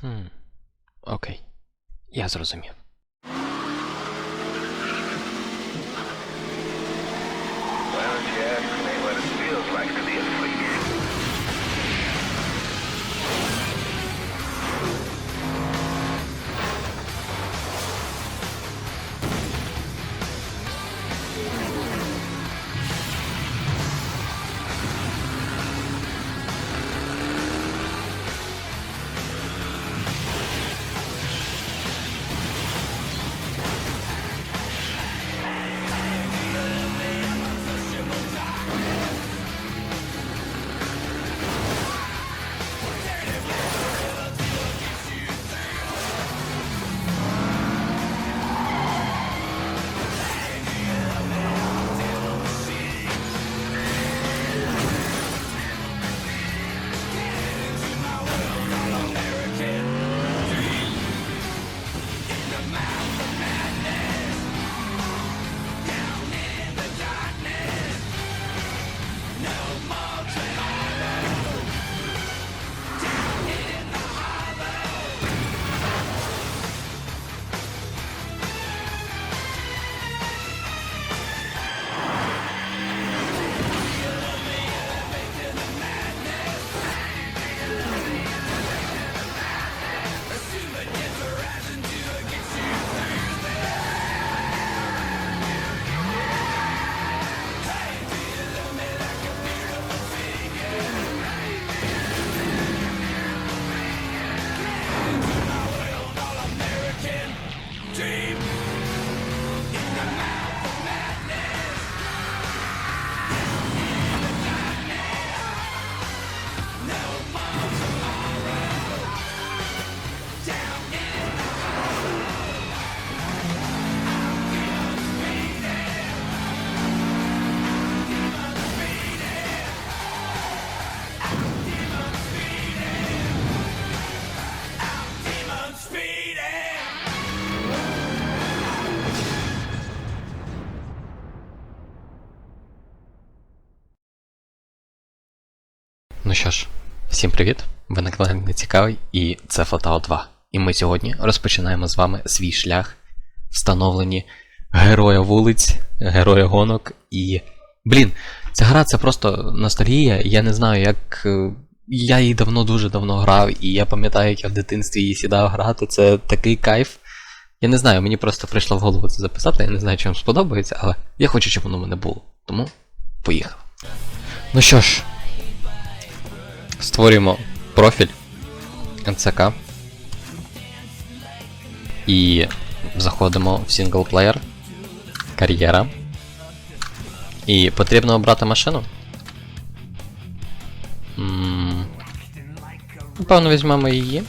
Хм. Окей. Я зрозумів. Що ж, всім привіт! Ви на каналі Нецікавий і це Fatal 2. І ми сьогодні розпочинаємо з вами свій шлях встановлені героя вулиць, героя гонок і. Блін, ця гра це просто ностальгія. Я не знаю, як. е, Я її давно дуже давно грав, і я пам'ятаю, як я в дитинстві її сідав грати. Це такий кайф. Я не знаю, мені просто прийшло в голову це записати, я не знаю, чи вам сподобається, але я хочу, щоб воно мене було. Тому поїхав. Ну що ж, створюємо профіль НЦК і заходимо в синглплеєр, кар'єра. І потрібно обрати машину. М, Напевно, візьмемо її.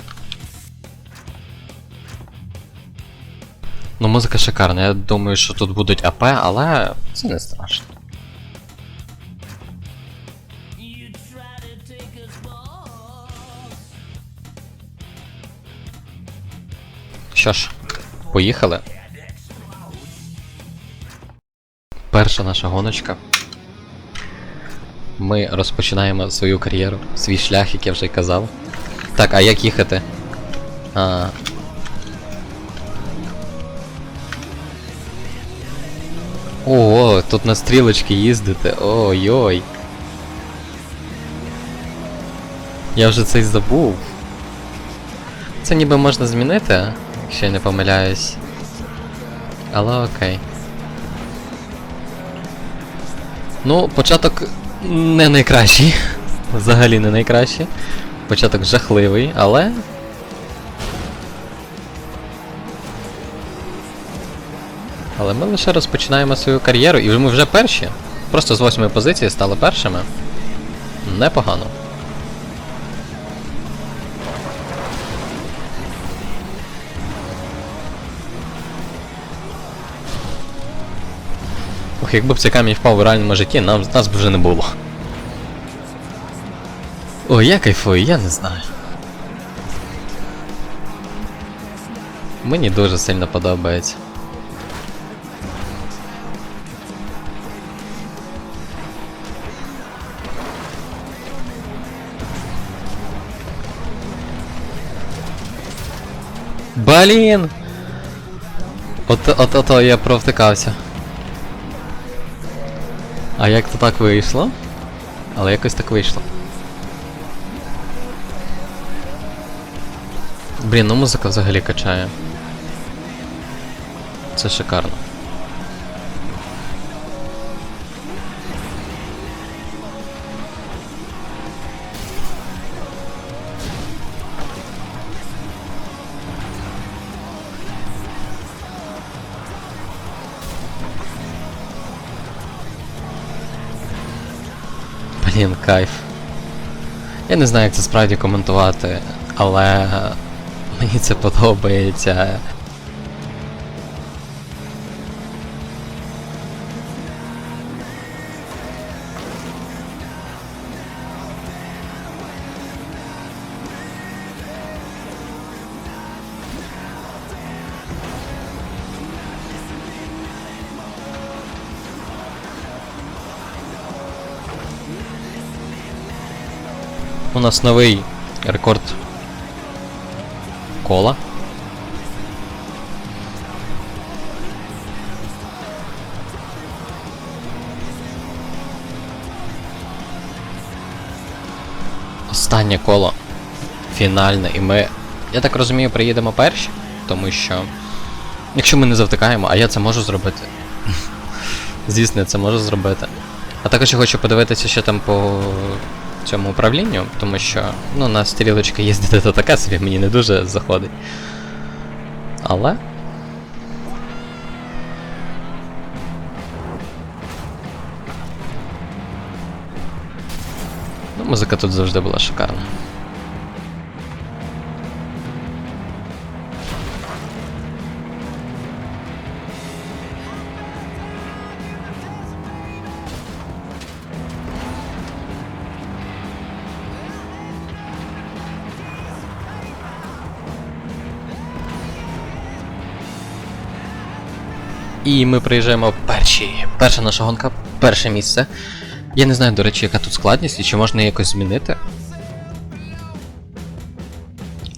Ну, музика шикарна. Я думаю, що тут будуть АП, але це не страшно. Що ж, поїхали. Перша наша гоночка. Ми розпочинаємо свою кар'єру, свій шлях, як я вже казав. Так, а як їхати? А. О, тут на стрілочки їздити. Ой-ой. Я вже це й забув. Це ніби можна змінити, якщо я не помиляюсь. Але окей. Ну, початок не найкращий. Взагалі не найкращий. Початок жахливий, але. Але ми лише розпочинаємо свою кар'єру, і ми вже перші. Просто з восьмої позиції стали першими. Непогано. Ох, якби б цей камінь впав у реальному житті, нам, нас б вже не було. Ой, я кайфую, я не знаю. Мені дуже сильно подобається. Блін! От, от, ото я провтикався. А як то так вийшло? Але якось так вийшло. Блін, ну музика взагалі качає. Це шикарно. Блін, кайф. Я не знаю, як це справді коментувати, але мені це подобається. У нас новий рекорд кола. Останнє коло. Фінальне, і ми, я так розумію, приїдемо перші, тому що. Якщо ми не завтикаємо, а я це можу зробити. Звісно, я це можу зробити. А також я хочу подивитися, що там по цьому управлінню, тому що ну, на стрілочки їздити то таке собі мені не дуже заходить. Але. Ну, музика тут завжди була шикарна. І ми приїжджаємо перші. Перша наша гонка, перше місце. Я не знаю, до речі, яка тут складність і чи можна її якось змінити.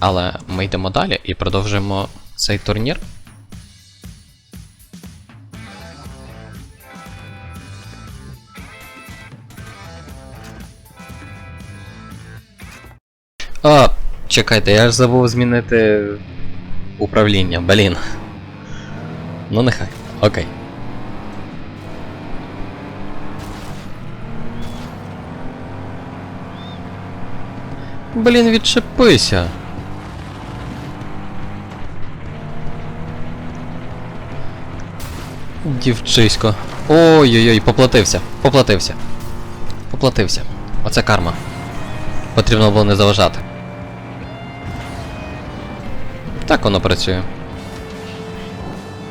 Але ми йдемо далі і продовжуємо цей турнір. А, чекайте, я ж забув змінити управління, блін. Ну нехай. Окей. Блін, відчепися. Дівчисько. Ой-ой-ой, поплатився. Поплатився. Поплатився. Оце карма. Потрібно було не заважати. Так воно працює.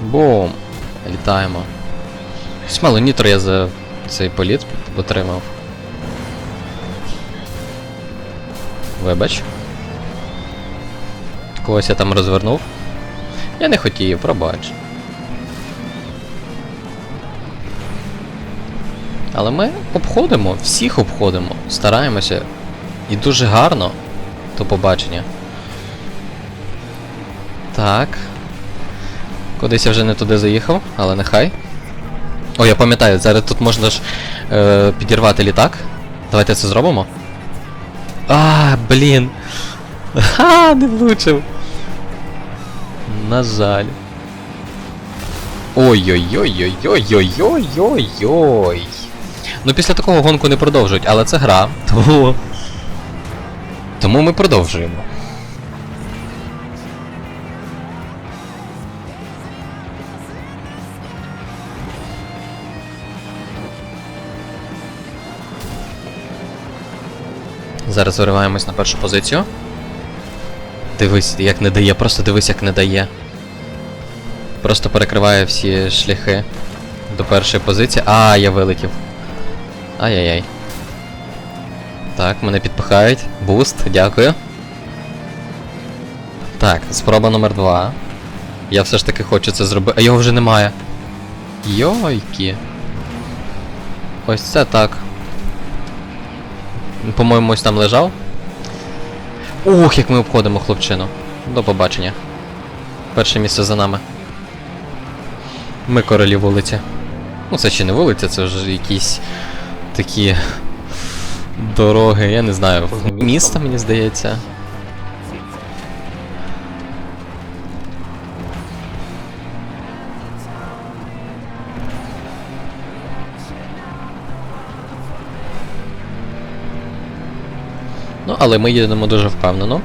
Бум! Літаємо. Смало нітро я за цей політ отримав. Вибач. Когось я там розвернув. Я не хотів, пробач. Але ми обходимо, всіх обходимо, стараємося. І дуже гарно. До побачення. Так. Кудись я вже не туди заїхав, але нехай. О, я пам'ятаю, зараз тут можна ж е, підірвати літак. Давайте це зробимо. А, блін. Ха, не влучив. На жаль. Ой-ой-ой-ой-ой-ой-ой-ой. Ну після такого гонку не продовжують, але це гра. Тому. Тому ми продовжуємо. Зараз вириваємось на першу позицію. Дивись, як не дає, просто дивись, як не дає. Просто перекриває всі шляхи до першої позиції. А, я вилетів. Ай-яй-яй. Так, мене підпихають. Буст, дякую. Так, спроба номер два. Я все ж таки хочу це зробити. А його вже немає. Йойки. Ось це так. По-моєму, ось там лежав. Ух, як ми обходимо хлопчину. До побачення. Перше місце за нами. Ми королі вулиці. Ну, це ще не вулиця, це вже якісь такі дороги, я не знаю. Місто, мені здається. Але ми їдемо дуже впевнено.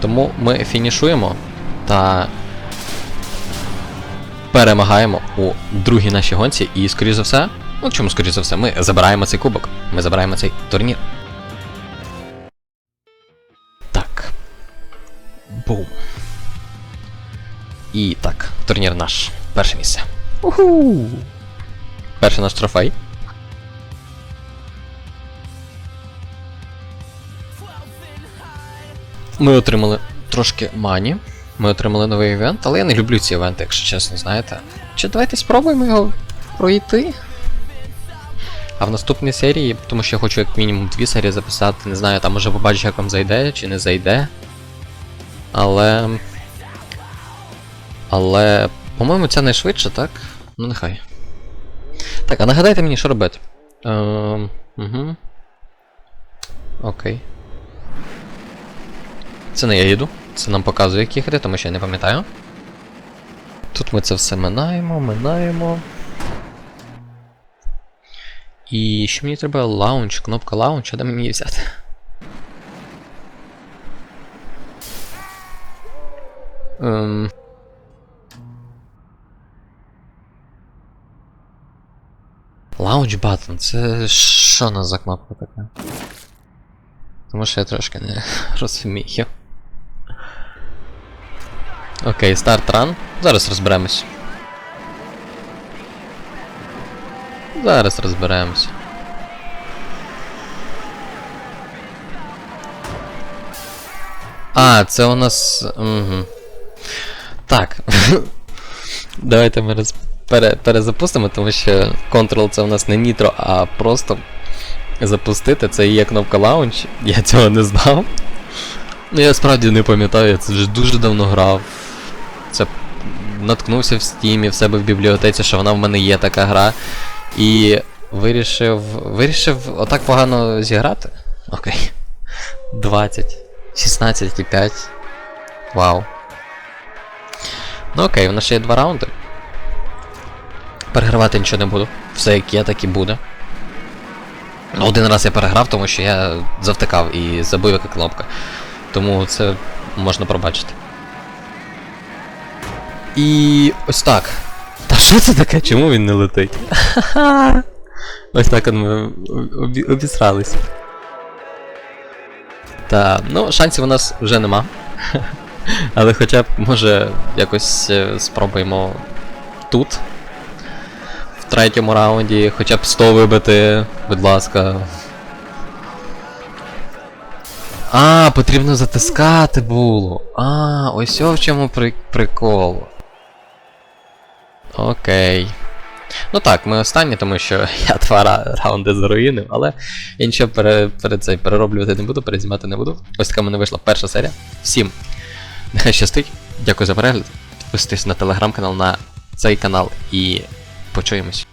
Тому ми фінішуємо та перемагаємо у другій нашій гонці. І, скоріш за все, ну чому скоріш за все, ми забираємо цей кубок. Ми забираємо цей турнір. Так. Бум. І так, турнір наш. Перше місце. Уху! Перший наш трофей. Ми отримали трошки мані. Ми отримали новий івент, але я не люблю ці івенти, якщо чесно, знаєте. Чи давайте спробуємо його пройти? А в наступній серії, тому що я хочу як мінімум дві серії записати, не знаю, там може побачиш, як вам зайде чи не зайде. Але. Але. По-моєму, це найшвидше, так? Ну нехай. Так, а нагадайте мені, що робити. Ем. Угу. Окей. Це не я їду. Це нам показує, як їхати, тому що я не пам'ятаю. Тут ми це все минаємо, минаємо. І що мені треба? Лаунч, кнопка лаунч, а де мені її взяти? Ем... Launch button, це що на за кнопка така? Тому що я трошки не розумію. Окей, старт ран. Зараз розберемось. Зараз розберемось. А, це у нас. Угу. Так. Давайте ми роз... пере... перезапустимо, тому що Ctrl це у нас не нітро, а просто запустити. Це є кнопка Launch. Я цього не знав. Ну я справді не пам'ятаю, я це вже дуже давно грав. Це наткнувся в стімі в себе в бібліотеці, що вона в мене є така гра. І вирішив. Вирішив отак погано зіграти. Окей. 20, 16 і 5. Вау. Ну окей, у нас ще є два раунди. Перегравати нічого не буду. Все як є, так і буде. Один раз я переграв, тому що я завтикав і забив яка кнопка. Тому це можна пробачити. І ось так. Та що це таке? Чому він не летить? Ось так ми обі- обісрались. Та, ну, шансів у нас вже нема. Але хоча б, може, якось е, спробуємо тут. Третьому раунді, хоча б 100 вибити, будь ласка. А, потрібно затискати було. А, ось в чому при- прикол. Окей. Ну так, ми останні, тому що я два ра- раунди заруїнив, але я нічого пере, перед цей перероблювати не буду, перезнімати не буду. Ось така в мене вийшла перша серія. Всім нехай щастить. Дякую за перегляд. Підписуйтесь на телеграм-канал, на цей канал і почуємось.